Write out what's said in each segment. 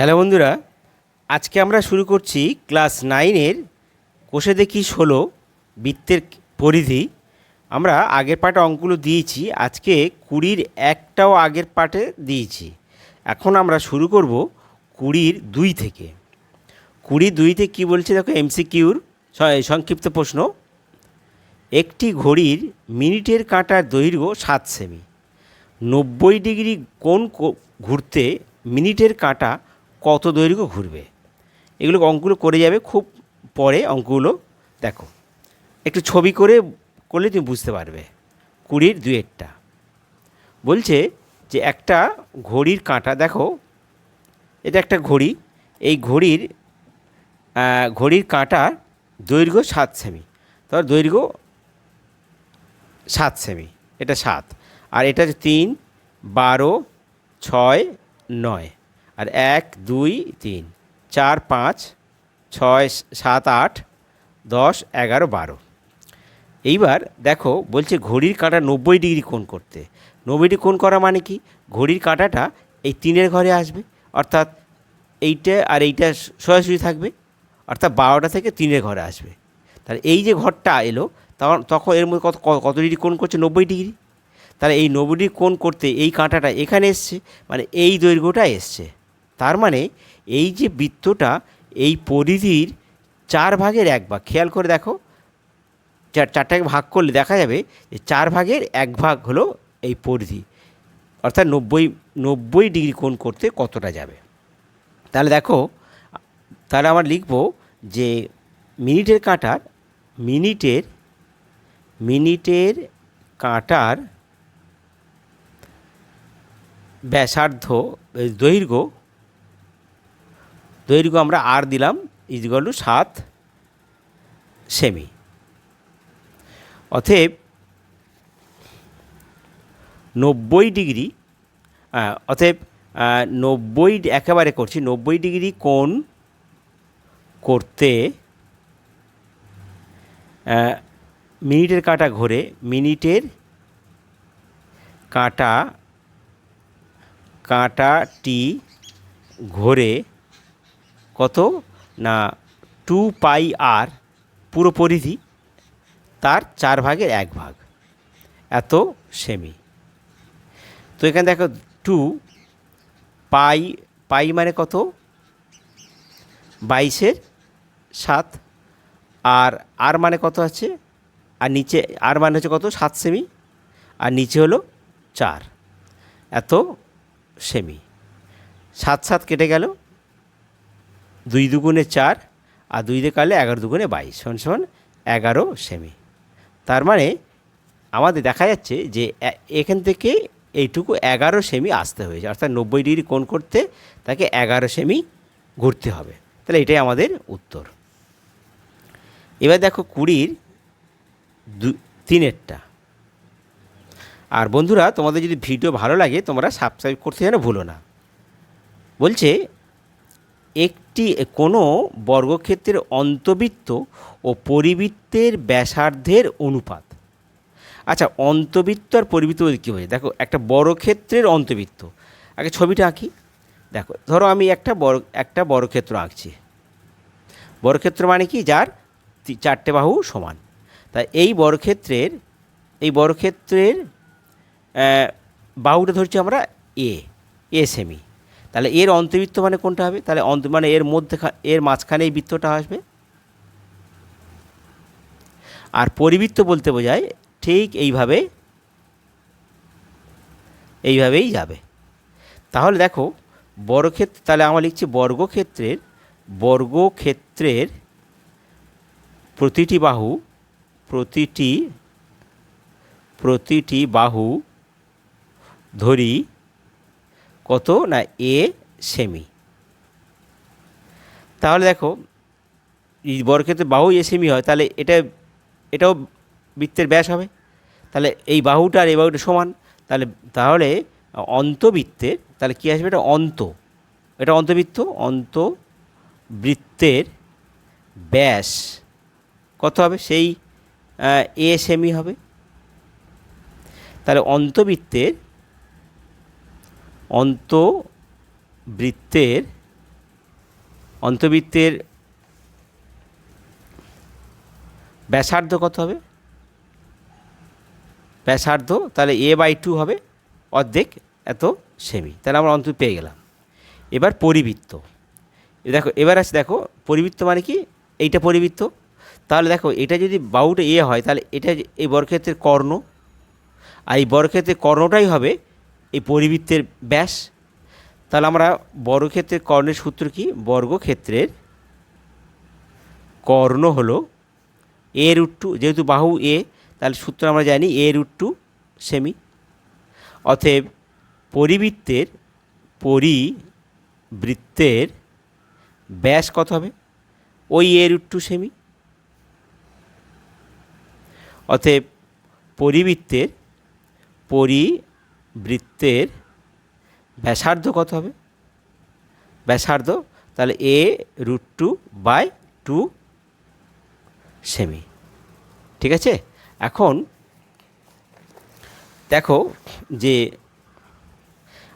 Hello বন্ধুরা, আজকে আমরা শুরু করছি ক্লাস নাইনের কোষে দেখি ষোলো বৃত্তের পরিধি। আমরা আগের পাটে অঙ্কগুলো দিয়েছি, আজকে কুড়ির একটাও আগের পাটে দিয়েছি। এখন আমরা শুরু করব কুড়ির দুই থেকে। কুড়ি দুইতে কী বলছে দেখো, এমসিকিউর সংক্ষিপ্ত প্রশ্ন। একটি ঘড়ির মিনিটের কাঁটার দৈর্ঘ্য সাত সেমি। নব্বই ডিগ্রি কোণ কো- ঘুরতে মিনিটের কাঁটা কত দৈর্ঘ্য ঘুরবে? এগুলো অঙ্কগুলো করে যাবে, খুব পরে অঙ্কগুলো দেখো। একটু ছবি করে করলে তুমি বুঝতে পারবে। কুড়ির দুয়েরটা বলছে যে একটা ঘড়ির কাঁটা, দেখো, এটা একটা ঘড়ি। এই ঘড়ির ঘড়ির কাঁটার দৈর্ঘ্য সাত সেমি। তার দৈর্ঘ্য সাত সেমি। এটা সাত। আর এটা তিন, বারো, ছয়, নয়। আর এক, দুই, তিন, চার, পাঁচ, ছয়, সাত, আট, দশ, এগারো, বারো। এইবার দেখো বলছে ঘড়ির কাঁটা নব্বই ডিগ্রি কোণ করতে। নব্বই ডিগ্রি কোণ করা মানে কি? ঘড়ির কাঁটাটা এই তিনের ঘরে আসবে। অর্থাৎ এইটা আর এইটা সরাসরি থাকবে। অর্থাৎ বারোটা থেকে তিনের ঘরে আসবে। তাহলে এই যে ঘরটা এলো, তখন তখন এর মধ্যে কত কত ডিগ্রি কোণ করছে? নব্বই ডিগ্রি। তাহলে এই নব্বই ডিগ্রি কোণ করতে এই কাঁটাটা এখানে এসছে মানে এই দৈর্ঘ্যটা এসছে। তার মানে এই যে বৃত্তটা, এই পরিধির চার ভাগের এক ভাগ, খেয়াল করে দেখো, চার, চারটাকে ভাগ করলে দেখা যাবে যে চার ভাগের এক ভাগ হলো এই পরিধি, অর্থাৎ নব্বই নব্বই ডিগ্রি কোণ করতে কতটা যাবে। তাহলে দেখো, তাহলে আমার লিখব যে মিনিটের কাঁটার, মিনিটের মিনিটের কাঁটার ব্যাসার্ধ, দৈর্ঘ্য দৈর্ঘ্য আমরা আর দিলাম ইজগল টু সাত সেমি অতএব নব্বই ডিগ্রি অতএব নব্বই একেবারে করছি, নব্বই ডিগ্রি কোণ করতে মিনিটের কাঁটা ঘোরে, মিনিটের কাঁটা কাঁটাটি ঘোরে কত? না, টু পাই আর পুরো পরিধি তার চার ভাগের এক ভাগ। এত সেমি। তো এখানে দেখো, টু পাই পাই মানে কত? বাইশের সাত। আর আর মানে কত আছে? আর নিচে, আর মানে হচ্ছে কত? সাত সেমি। আর নিচে হলো চার। এত সেমি। সাত সাত কেটে গেল। দুই দুগুণে চার আর দুই দিয়ে কাটলে এগারো দুগুণে বাইশ, সমান সমান এগারো সেমি। তার মানে আমাদের দেখা যাচ্ছে যে এখান থেকে এইটুকু এগারো সেমি আসতে হয়েছে, অর্থাৎ নব্বই ডিগ্রি কোণ করতে তাকে এগারো সেমি ঘুরতে হবে। তাহলে এটাই আমাদের উত্তর। এবার দেখো কুড়ির দু, তিনেরটা। আর বন্ধুরা, তোমাদের যদি ভিডিও ভালো লাগে, তোমরা সাবস্ক্রাইব করতে যেন ভুলো না। বলছে একটি কোনো বর্গক্ষেত্রের অন্তবৃত্ত ও পরিবৃত্তের ব্যাসার্ধের অনুপাত। আচ্ছা অন্তবৃত্ত আর পরিবৃত্ত কী বোঝায় দেখো, একটা বর্গক্ষেত্রের অন্তবৃত্ত। আগে ছবিটা আঁকি। দেখো, ধরো আমি একটা বড় একটা বর্গক্ষেত্র আঁকছি। বর্গক্ষেত্র মানে কি? যার চারটে বাহু সমান। তা এই বর্গক্ষেত্রের এই বর্গক্ষেত্রের বাহুটা ধরছি আমরা এ এ সেমি তাহলে এর অন্তর্বৃত্ত মানে কোনটা হবে? তাহলে অন্ত মানে এর মধ্যে এর মাঝখানে এই বৃত্তটা আসবে। আর পরিবৃত্ত বলতে বোঝায় ঠিক এইভাবে, এইভাবেই যাবে। তাহলে দেখো, বর্গক্ষেত্র, তাহলে আমরা লিখছি বর্গক্ষেত্রের বর্গক্ষেত্রের প্রতিটি বাহু, প্রতিটি প্রতিটি বাহু ধরি কত না এ সেমি? তাহলে দেখো বর্গক্ষেত্রে বাহু এ সেমি হয়, তাহলে এটা, এটাও বৃত্তের ব্যাস হবে। তাহলে এই বাহুটা আর এই বাহুটা সমান। তাহলে তাহলে অন্তবৃত্তের তাহলে কী আসবে? এটা অন্ত। এটা অন্তবৃত্ত, অন্তবৃত্তের ব্যাস কত হবে? সেই এ সেমি হবে। তাহলে অন্তবৃত্তের অন্তবৃত্তের অন্তবৃত্তের ব্যাসার্ধ কত হবে? ব্যাসার্ধ তাহলে এ বাই টু হবে, অর্ধেক এত সেমি। তাহলে আমরা অন্ত পেয়ে গেলাম। এবার পরিবৃত্ত। দেখো, এবার আছে দেখো, পরিবৃত্ত মানে কি? এইটা পরিবৃত্ত। তাহলে দেখো, এটা যদি বাহুটা এ হয়, তাহলে এটা এই বর্গক্ষেত্রের কর্ণ, আর এই বর্গক্ষেত্রের কর্ণটাই হবে এই পরিবৃত্তের ব্যাস। তাহলে আমরা বর্গক্ষেত্রের কর্ণের সূত্র কি? বর্গক্ষেত্রের কর্ণ হলো এ রুট টু যেহেতু বাহু এ তাহলে সূত্র আমরা জানি এ রুট টু সেমি অতএব পরিবৃত্তের পরিবৃত্তের ব্যাস কত হবে? ওই এ রুট টু সেমি অতএব পরিবৃত্তের পরিবৃত্তের ব্যাসার্ধ কত হবে? ব্যাসার্ধ তাহলে a root two by two semi ঠিক আছে? এখন দেখো যে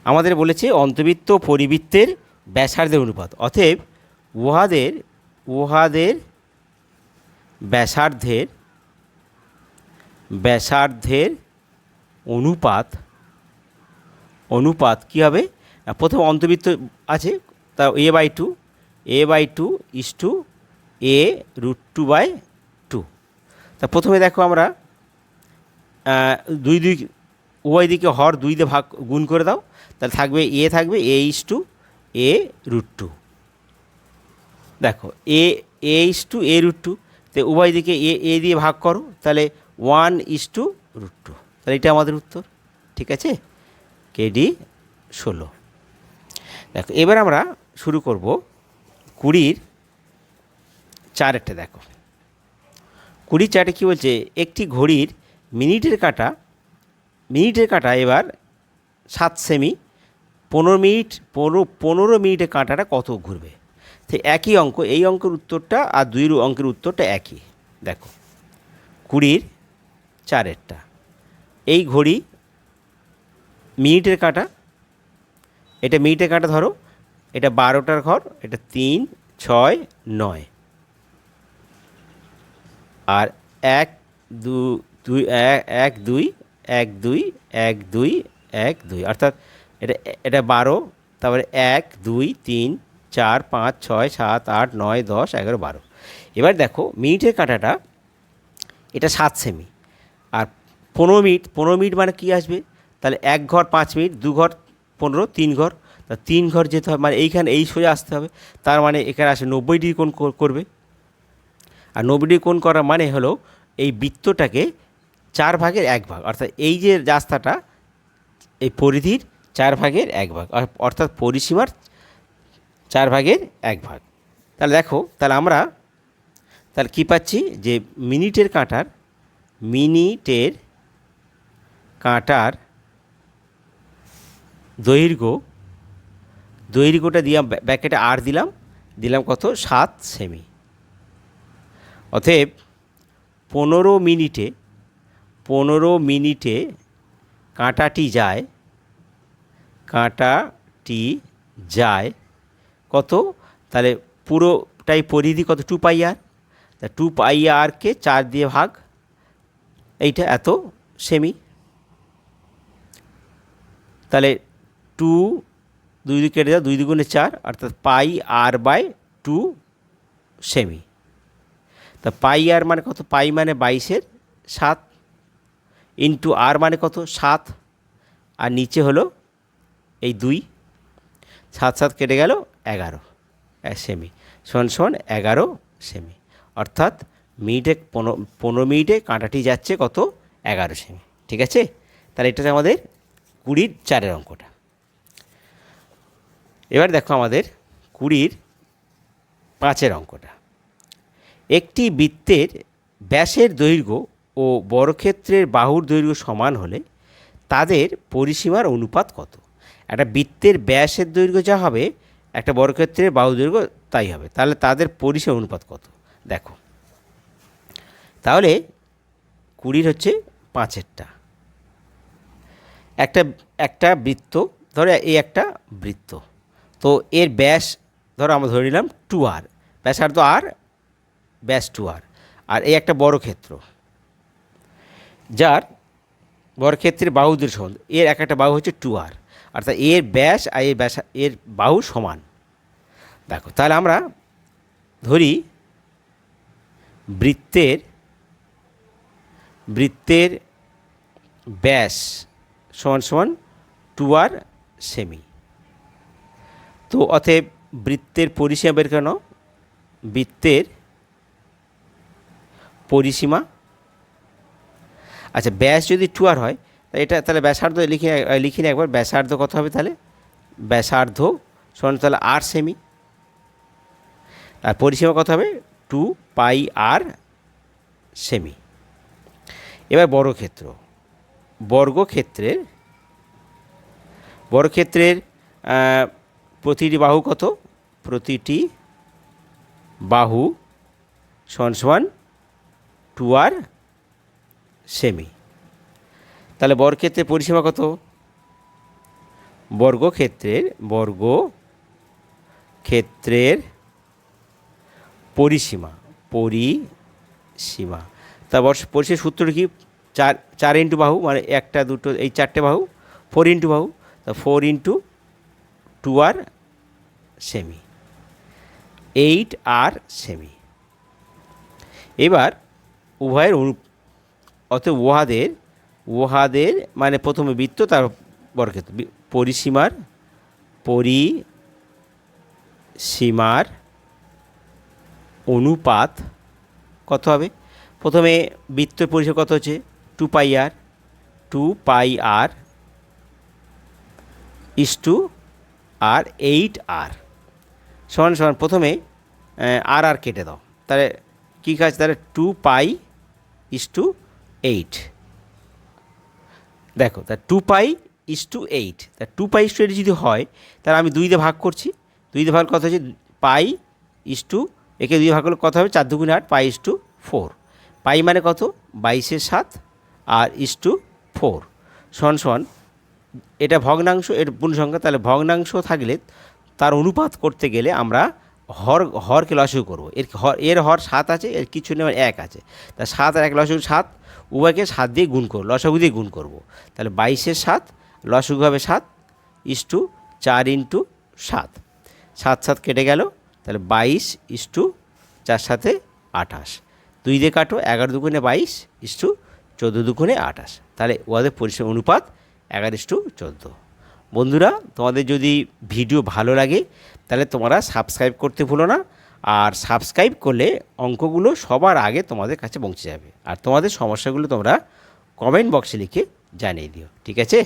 আমাদের বলেছে অন্তবৃত্ত পরিবৃত্তের ব্যাসার্ধের অনুপাত। অতএব উহাদের উহাদের ব্যাসার্ধের ব্যাসার্ধের অনুপাত অনুপাত কী হবে? প্রথম অন্তবৃত্ত আছে, তা a by two a by two is two a root two by two তা প্রথমে দেখো আমরা দুই দুই, উভয় দিকে হর দুই দিয়ে ভাগ, গুণ করে দাও, তাহলে থাকবে এ থাকবে a is two a root two দেখো a a is two a root two তো উভয় দিকে এ এ দিয়ে ভাগ করো, তাহলে one is two root two তাহলে এটা আমাদের উত্তর, ঠিক আছে? কেডি ষোলো। দেখো, এবার আমরা শুরু করব কুড়ির চারেরটা, দেখো। কুড়ির চারটে কী বলছে? একটি ঘড়ির মিনিটের কাঁটা মিনিটের কাঁটা এবার সাত সেমি, পনেরো মিনিট, পনেরো পনেরো মিনিটে কাঁটাটা কত ঘুরবে? তো একই অঙ্ক, এই অঙ্কের উত্তরটা আর দুই অঙ্কের উত্তরটা একই। দেখো, কুড়ির চারেরটা, এই ঘড়ি মিনিটের কাঁটা। এটা মিনিটের কাঁটা ধরো। এটা বারোটার ঘর, এটা তিন, ছয়, নয়। আর এক, দু, দুই, এক দুই এক দুই এক দুই এক, দুই। অর্থাৎ এটা এটা বারো, তারপরে এক, দুই, তিন, চার, পাঁচ, ছয়, সাত, আট, নয়, দশ, এগারো, বারো। এবার দেখো, মিনিটের কাঁটাটা, এটা সাত সেমি। আর পনেরো মিনিট পনেরো মিনিট মানে কী আসবে? তাহলে এক ঘর পাঁচ মিনিট, দু ঘর পনেরো, তিন ঘর। তা তিন ঘর যেতে হবে মানে এইখানে এই সোজা আসতে হবে। তার মানে এখানে আসে নব্বই ডিগ্রি কোণ করবে। আর নব্বই ডিগ্রি কোণ করা মানে হলো এই বৃত্তটাকে চার ভাগের এক ভাগ। অর্থাৎ এই যে রাস্তাটা, এই পরিধির চার ভাগের এক ভাগ। অর- অর্থাৎ পরিসীমার চার ভাগের এক ভাগ। তাহলে দেখো, তাহলে আমরা, তাহলে কী পাচ্ছি? যে মিনিটের কাঁটার মিনিটের কাঁটার দৈর্ঘ্য, দৈর্ঘ্যটা দিয়ে ব্য- ব্যাকেটে আর দিলাম দিলাম কত? সাত সেমি। অতএব পনেরো মিনিটে পনেরো মিনিটে কাঁটাটি যায় কাঁটাটি যায় কত? তাহলে পুরোটাই পরিধি কত? টু পাই আর তা টু পাই আরকে চার দিয়ে ভাগ, এইটা এত সেমি। তাহলে টু দুই দুই কেটে দাও দুই দুগুণে চার, অর্থাৎ পাই আর বাই টু সেমি তা পাই আর মানে কত? পাই মানে বাইশের সাত। ইন্টু আর মানে কত? সাত। আর নিচে হলো এই দুই। সাত সাত কেটে গেল এগারো সেমি শোন শোন এগারো সেমি অর্থাৎ মিনিটে পনেরো পনেরো মিনিটে কাঁটাটি যাচ্ছে কত? এগারো সেমি ঠিক আছে? তাহলে এটা আমাদের কুড়ির চারের অঙ্কটা। এবার দেখো আমাদের কুড়ির পাঁচের অঙ্কটা। একটি বৃত্তের ব্যাসের দৈর্ঘ্য ও বর্গক্ষেত্রের বাহুর দৈর্ঘ্য সমান হলে তাদের পরিসীমার অনুপাত কত? একটা বৃত্তের ব্যাসের দৈর্ঘ্য যা হবে, একটা বর্গক্ষেত্রের বাহু দৈর্ঘ্য তাই হবে। তাহলে তাদের পরিসীমার অনুপাত কত? দেখো। তাহলে কুড়ির হচ্ছে পাঁচেরটা। একটা একটা বৃত্ত, ধরে এই একটা বৃত্ত। তো এর ব্যাস ধরো আমরা ধরে নিলাম টু আর ব্যাসার্ধ আর ব্যাস টু আর আর এই একটা বড় ক্ষেত্র। যার বড় বর্গক্ষেত্রের বাহুদের সমান। এর এক একটা বাহু হচ্ছে টু আর অর্থাৎ এর ব্যাস আর এর ব্যাস, এর বাহু সমান। দেখো, তাহলে আমরা ধরি বৃত্তের বৃত্তের ব্যাস সমান সমান টু আর সেমি তো অতএব বৃত্তের পরিসীমা বের কেন বৃত্তের পরিসীমা। আচ্ছা ব্যাস যদি টু আর হয় এটা তাহলে ব্যাসার্ধ লিখে, লিখি না একবার, ব্যাসার্ধ কত হবে তাহলে? ব্যাসার্ধ সমান তাহলে আর সেমি আর পরিসীমা কত হবে? টু পাই আর সেমি এবার বর্গক্ষেত্র। বর্গক্ষেত্রের বর্গক্ষেত্রের প্রতিটি বাহু কত? প্রতিটি বাহু সমান সমান টু আর সেমি তাহলে বর্গক্ষেত্রের পরিসীমা কত? বর্গক্ষেত্রের বর্গ ক্ষেত্রের পরিসীমা পরিসীমা। তা বর্ষ, পরিসীমার সূত্র কি? চার চার ইন্টু বাহু মানে একটা, দুটো, এই চারটে বাহু ফোর ইন্টু বাহু, তা ফোর ইন্টু টু আর সেমি। এইট আর সেমি। এবার উভয়ের অনু, অতএব উহাদের উহাদের মানে প্রথমে বৃত্ত তার বর্গক্ষেত্র। বি- পরিসীমার পরিসীমার অনুপাত কত হবে? প্রথমে বৃত্তের পরিসীমা কত হচ্ছে? Two pi r two pi r is two r eight r সমান সমান প্রথমে আর আর কেটে দাও। তাহলে কী কাজ? তাহলে two pi is two eight দেখো, তা two pi is two eight তা two pi is two eight যদি হয়, তাহলে আমি দুই দিয়ে ভাগ করছি। দুই দিয়ে ভাগ কত হচ্ছে পাই ইস টু একে দুই ভাগ করলে কত হবে? চার দুগুণে আট পাই ইস টু ফোর পাই মানে কত? বাইশের সাত, আর ইস টু ফোর সমান সমান, এটা ভগ্নাংশ, এর পূর্ণ সংখ্যা তাহলে ভগ্নাংশ থাকলে তার অনুপাত করতে গেলে আমরা হর, হরকে লসগু করব। এর হর এর হর সাত আছে, এর কিছু নেই এক আছে। তা সাত আর এক লসগু সাত, উভয়কে সাত দিয়ে গুণ করব লসগু দিয়ে গুণ করব। তাহলে বাইশের সাত লসগু হবে সাত, ইস টু চার ইন্টু সাত। সাত সাত কেটে গেল, তাহলে বাইশ ইস টু চার সাথে আঠাশ। দুই দিয়ে কাটো, এগারো দুগুণে বাইশ ইস টু চোদ্দ দুগুণে আঠাশ। তাহলে ওদের পরিশ্রম অনুপাত এগারো ইস টু চোদ্দ। বন্ধুরা, তোমাদের যদি ভিডিও ভালো লাগে, তাহলে তোমরা সাবস্ক্রাইব করতে ভুলো না। আর সাবস্ক্রাইব করলে অঙ্কগুলো সবার আগে তোমাদের কাছে পৌঁছে যাবে। আর তোমাদের সমস্যাগুলো তোমরা কমেন্ট বক্সে লিখে জানিয়ে দিও, ঠিক আছে?